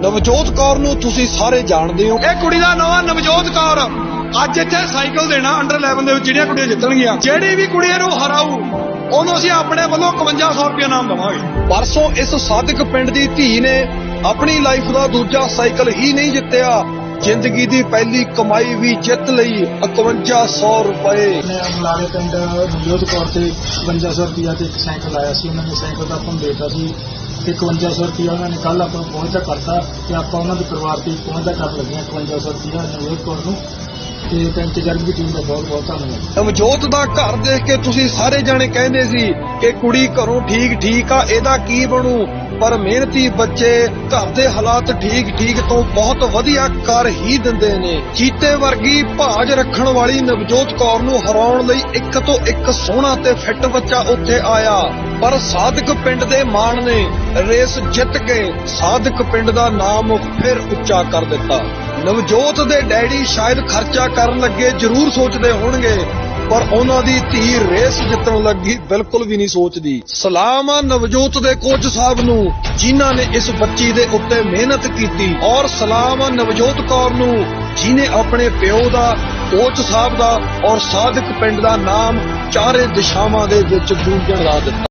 ਨਵਜੋਤ ਕੌਰ ਨੂੰ ਤੁਸੀਂ ਸਾਰੇ ਜਾਣਦੇ ਹੋ। ਇਹ ਕੁੜੀ ਦਾ ਨਾਮ ਨਵਜੋਤ ਕੌਰ। ਅੱਜ ਇੱਥੇ ਸਾਈਕਲ ਦੇਣਾ ਅੰਡਰ 11 ਦੇ ਵਿੱਚ ਜਿਹੜੀਆਂ ਕੁੜੀਆਂ ਜਿੱਤਣਗੀਆਂ। ਜਿਹੜੀ ਵੀ ਕੁੜੀ ਨੂੰ ਹਰਾਊ ਉਹਨੂੰ ਅਸੀਂ ਆਪਣੇ ਵੱਲੋਂ 5100 ਰੁਪਏ ਨਾਮ ਦਵਾਂਗੇ। ਪਰਸੋਂ ਇਸ ਸਾਦਿਕ ਪਿੰਡ ਦੀ ਧੀ ਨੇ ਆਪਣੀ ਲਾਈਫ ਦਾ ਦੂਜਾ ਸਾਈਕਲ ਹੀ ਨਹੀਂ ਜਿੱਤਿਆ। ਜ਼ਿੰਦਗੀ ਦੀ ਪਹਿਲੀ ਕਮਾਈ ਵੀ ਜਿੱਤ ਲਈ 5100 ਰੁਪਏ। ਮੈਂ ਮਲਾਲੇ ਪਿੰਡ ਮਨਜੋਤ ਕੌਰ ਤੇ 5200 ਰੁਪਿਆ ਤੇ ਇੱਕ ਸਾਈਕਲ ਆਇਆ ਸੀ। ਉਹਨਾਂ ਨੇ ਸਾਈਕਲ ਦਾ ਆਪਾਂ ਦੇਤਾ ਸੀ। 5100 ਰੁਪਇਆ ਉਹਨਾਂ ਨੇ ਕੱਲ ਆਪਾਂ ਨੂੰ ਪਹੁੰਚਦਾ ਕਰਤਾ ਤੇ ਆਪਾਂ ਉਹਨਾਂ ਦੇ ਪਰਿਵਾਰ ਤੇ ਪਹੁੰਚਦਾ ਕਰਨ ਲੱਗੇ ਹਾਂ 5100 ਰੁਪਇਆ ਮਨਜੋਤ ਕੌਰ ਨੂੰ ਤੇ ਪਿੰਡ ਚ ਦੀ ਟੀਮ ਦਾ ਬਹੁਤ ਬਹੁਤ ਧੰਨਵਾਦ। ਨਵਜੋਤ ਦਾ ਘਰ ਦੇਖ ਕੇ ਤੁਸੀਂ ਸਾਰੇ ਜਾਣੇ ਕਹਿੰਦੇ ਸੀ ਕਿ ਕੁੜੀ ਘਰੋਂ ਠੀਕ ਠੀਕ ਆ, ਇਹਦਾ ਕੀ ਬਣੂ? ਪਰ ਮਿਹਨਤੀ ਬੱਚੇ ਘਰ ਦੇ ਹਾਲਾਤ ਠੀਕ ਠੀਕ ਤੋਂ ਬਹੁਤ ਵਧੀਆ ਕਰ ਹੀ ਦਿੰਦੇ ਨੇ। ਚੀਤੇ ਵਰਗੀ ਭਾਜ ਰੱਖਣ ਵਾਲੀ ਨਵਜੋਤ ਕੌਰ ਨੂੰ ਹਰਾਉਣ ਲਈ ਇੱਕ ਤੋਂ ਇੱਕ ਸੋਹਣਾ ਤੇ ਫਿੱਟ ਬੱਚਾ ਉੱਥੇ ਆਇਆ। ਪਰ ਸਾਧਕ ਪਿੰਡ ਦੇ ਮਾਣ ਨੇ ਰੇਸ ਜਿੱਤ ਕੇ ਸਾਧਕ ਪਿੰਡ ਦਾ ਨਾਮ ਫਿਰ ਉੱਚਾ ਕਰ ਦਿੱਤਾ। ਨਵਜੋਤ ਦੇ ਡੈਡੀ ਸ਼ਾਇਦ ਖਰਚਾ ਕਰਨ ਲੱਗੇ ਜ਼ਰੂਰ ਸੋਚਦੇ ਹੋਣਗੇ ਪਰ ਉਹਨਾਂ ਦੀ ਧੀ ਰੇਸ ਜਿੱਤਣ ਲੱਗੀ ਬਿਲਕੁਲ ਵੀ ਨਹੀਂ ਸੋਚਦੀ। ਸਲਾਮ ਆ ਨਵਜੋਤ ਦੇ ਕੋਚ ਸਾਹਿਬ ਨੂੰ, ਜਿਨ੍ਹਾਂ ਨੇ ਇਸ ਬੱਚੀ ਦੇ ਉੱਤੇ ਮਿਹਨਤ ਕੀਤੀ ਔਰ ਸਲਾਮ ਆ ਨਵਜੋਤ ਕੌਰ ਨੂੰ, ਜਿਨੇ ਆਪਣੇ ਪਿਓ ਦਾ, ਕੋਚ ਸਾਹਿਬ ਦਾ ਔਰ ਸਾਧਕ ਪਿੰਡ ਦਾ ਨਾਮ ਚਾਰੇ ਦਿਸ਼ਾਵਾਂ ਦੇ ਵਿੱਚ ਗੂੰਜਣ ਲਾ ਦਿੱਤਾ।